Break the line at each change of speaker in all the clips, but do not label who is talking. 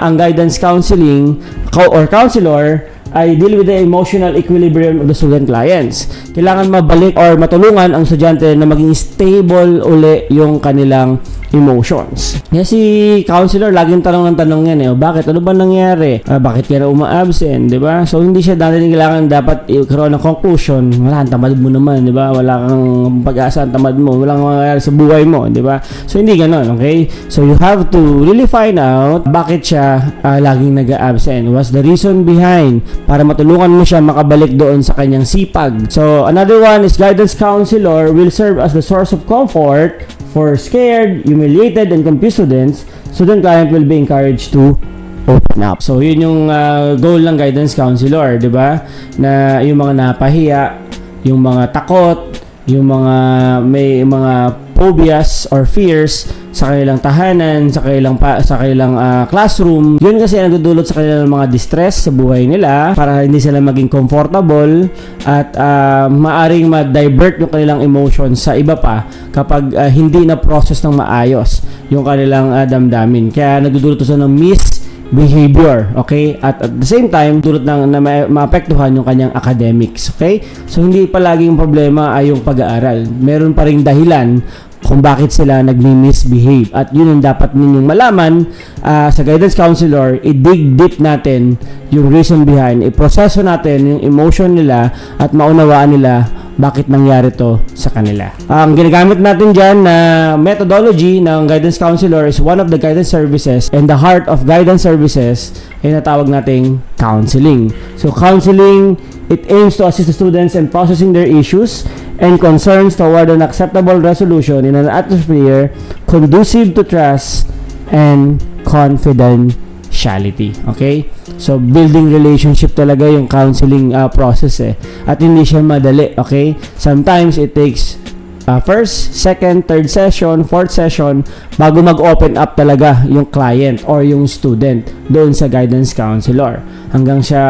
ang guidance counseling co- or counselor ay deal with the emotional equilibrium of the student clients. Kailangan mabalik or matulungan ang estudyante na maging stable uli yung kanilang emotions. Kaya si counselor, laging tanong ng tanong yan eh, "O, bakit? Ano ba nangyari? Ah, bakit ka na uma-absent? Di ba? So, hindi siya dati kailangan dapat i-karoon ng conclusion. Wala, tamad mo naman, di ba? Wala kang pag-asa, tamad mo. Walang mangyayari sa buhay mo, di ba? So, hindi ganun, okay? So, you have to really find out bakit siya ah, laging nag-absent. What's the reason behind para matulungan mo siya makabalik doon sa kanyang sipag. So, another one is guidance counselor will serve as the source of comfort for scared, humiliated, and confused students. Student client will be encouraged to open up. So, yun yung ah, goal ng guidance counselor, di ba? Na yung mga napahiya, yung mga takot, yung mga may mga phobias or fears sa kanilang tahanan, sa kanilang pa, sa kanilang ah, classroom. Yun kasi ang nagdudulot sa kanilang mga distress sa buhay nila para hindi sila maging comfortable at ah, maaring ma-divert yung kanilang emotions sa iba pa kapag ah, hindi na process ng maayos yung kanilang ah, damdamin. Kaya nagdudulot ito ng miss behavior, okay? At at the same time, tulad ng na ma- maapektuhan yung kanyang academics, okay? So hindi palaging problema ay yung pag-aaral. Meron pa ring dahilan kung bakit sila nagmi-misbehave. At yun ang dapat ninyong malaman ah, sa guidance counselor, i-dig deep natin yung reason behind, i-proseso natin yung emotion nila at maunawaan nila bakit nangyari to sa kanila. Ang ginagamit natin dyan na methodology ng guidance counselor is one of the guidance services and the heart of guidance services ay natawag nating counseling. So counseling, it aims to assist the students in processing their issues and concerns toward an acceptable resolution in an atmosphere conducive to trust and confidentiality. Okay? So, building relationship talaga yung counseling uh, process eh. At hindi siya madali. Okay? Sometimes it takes uh, first, second, third session, fourth session bago mag-open up talaga yung client or yung student doon sa guidance counselor. Hanggang siya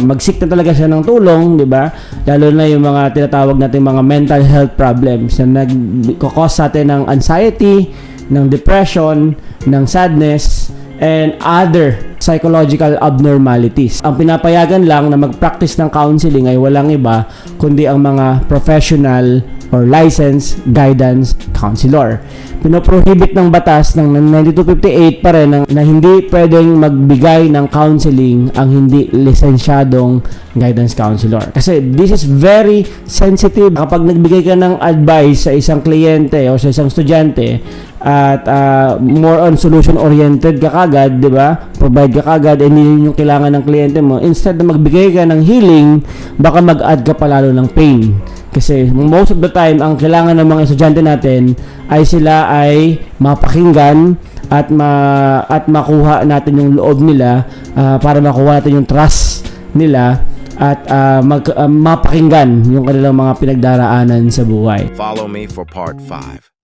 mag-seek na talaga siya ng tulong, di ba? Lalo na yung mga tinatawag natin mga mental health problems na nag-cause sa atin ng anxiety, ng depression, ng sadness, and other psychological abnormalities. Ang pinapayagan lang na mag-practice ng counseling ay walang iba kundi ang mga professional or licensed guidance counselor. Pinoprohibit ng batas ng 9258 pa rin na hindi pwedeng magbigay ng counseling ang hindi lisensyadong guidance counselor. Kasi this is very sensitive. Kapag nagbigay ka ng advice sa isang kliyente o sa isang estudyante at ah, more on solution oriented ka kagad, 'di ba? Provide ka kagad and yun yung kailangan ng kliyente mo. Instead na magbigay ka ng healing, baka mag-add ka pa lalo ng pain. Kasi most of the time, ang kailangan ng mga estudyante natin ay sila ay mapakinggan at ma at makuha natin yung loob nila ah, para makuha natin yung trust nila at ah, mag, ah, mapakinggan yung kanilang mga pinagdaraanan sa buhay.
Follow me for part 5.